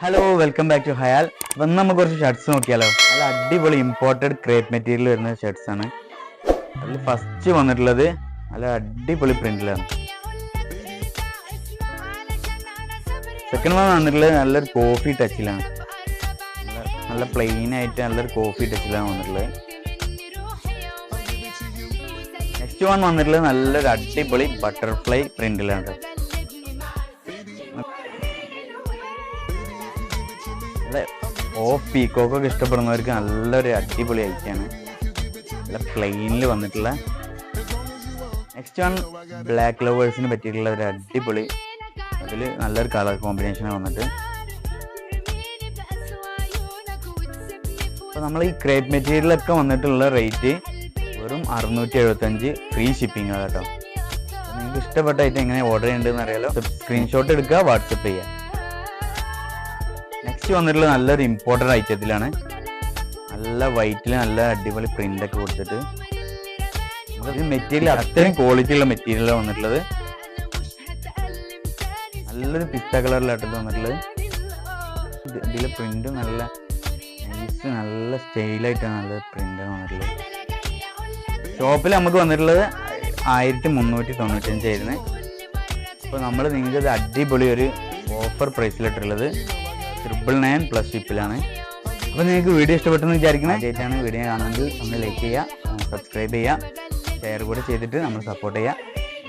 Hello welcome back to Hayal അപ്പം നമുക്ക് കുറച്ച് ഷർട്ട്സ് നോക്കിയാലോ? നല്ല അടിപൊളി ഇമ്പോർട്ടഡ് ക്രേപ്പ് മെറ്റീരിയൽ വരുന്ന ഷർട്ട്സ് ആണ്. അതിൽ ഫസ്റ്റ് വന്നിട്ടുള്ളത് നല്ല അടിപൊളി പ്രിന്റിലാണ് സെക്കൻഡ് വൺ വന്നിട്ടുള്ളത് നല്ലൊരു കോഫി ടച്ചിലാണ് നല്ല- പ്ലെയിൻ ആയിട്ട് നല്ലൊരു കോഫി ടച്ചിലാണ് വന്നിട്ടുള്ളത്. നെക്സ്റ്റ് വൺ വന്നിട്ടുള്ളത് നല്ലൊരു അടിപൊളി ബട്ടർഫ്ലൈ പ്രിന്റിലാണ് നല്ല ഓ പീക്കോക്കൊക്കെ ഇഷ്ടപ്പെടുന്നവർക്ക് നല്ലൊരു അടിപൊളി ഐറ്റാണ് നല്ല പ്ലെയിനിൽ വന്നിട്ടുള്ള നെക്സ്റ്റ് വൺ ബ്ലാക്ക് ലവേഴ്സിന് പറ്റിയിട്ടുള്ള ഒരു അടിപൊളി അതിൽ നല്ലൊരു കളർ കോമ്പിനേഷനാണ് വന്നിട്ട് അപ്പോൾ നമ്മൾ ഈ ക്രേപ്പ് മെറ്റീരിയലൊക്കെ വന്നിട്ടുള്ള റേറ്റ് വെറും അറുന്നൂറ്റി എഴുപത്തഞ്ച് ഫ്രീ ഷിപ്പിംഗ് ആണ് കേട്ടോ. നിങ്ങൾക്ക് ഇഷ്ടപ്പെട്ട ഐറ്റം എങ്ങനെ ഓർഡർ ചെയ്യേണ്ടതെന്ന് അറിയാലോ. സ്ക്രീൻഷോട്ട് എടുക്കുക വാട്സപ്പ് ചെയ്യുക. നെക്സ്റ്റ് വന്നിട്ടുള്ള നല്ലൊരു ഇമ്പോർട്ടന്റ് ഐറ്റത്തിലാണ് നല്ല വൈറ്റിൽ നല്ല അടിപൊളി പ്രിന്റ് ഒക്കെ കൊടുത്തിട്ട്. മെറ്റീരിയൽ അത്രയും ക്വാളിറ്റി ഉള്ള മെറ്റീരിയലാണ് വന്നിട്ടുള്ളത്. നല്ലൊരു പിസ്ത കളറിലായിട്ട് വന്നിട്ടുള്ളത്. ഇത് ഇതിലെ പ്രിന്റ് നല്ല നൈസ് നല്ല സ്റ്റൈലായിട്ടാണ് നല്ല പ്രിന്റാണ് വന്നിട്ടുള്ളത്. ഷോപ്പിൽ നമുക്ക് വന്നിട്ടുള്ളത് ആയിരത്തി മുന്നൂറ്റി തൊണ്ണൂറ്റഞ്ചായിരുന്നു അപ്പോൾ നമ്മൾ നിങ്ങൾക്ക് അടിപൊളി ഒരു ഓഫർ പ്രൈസിലിട്ടുള്ളത് ട്രിപ്പിൾ നയൻ പ്ലസ് ഷിപ്പിലാണ് അപ്പോൾ നിങ്ങൾക്ക് വീഡിയോ ഇഷ്ടപ്പെട്ടെന്ന് വിചാരിക്കണം? ആദ്യമായിട്ടാണ് വീഡിയോ കാണുന്നത്. നമ്മൾ ലൈക്ക് ചെയ്യുക സബ്സ്ക്രൈബ് ചെയ്യുക ഷെയർ കൂടെ ചെയ്തിട്ട് നമ്മൾ സപ്പോർട്ട് ചെയ്യുക.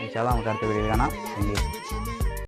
ഇൻഷാല്ല നമുക്ക് അടുത്ത വീഡിയോ കാണാം. Thank you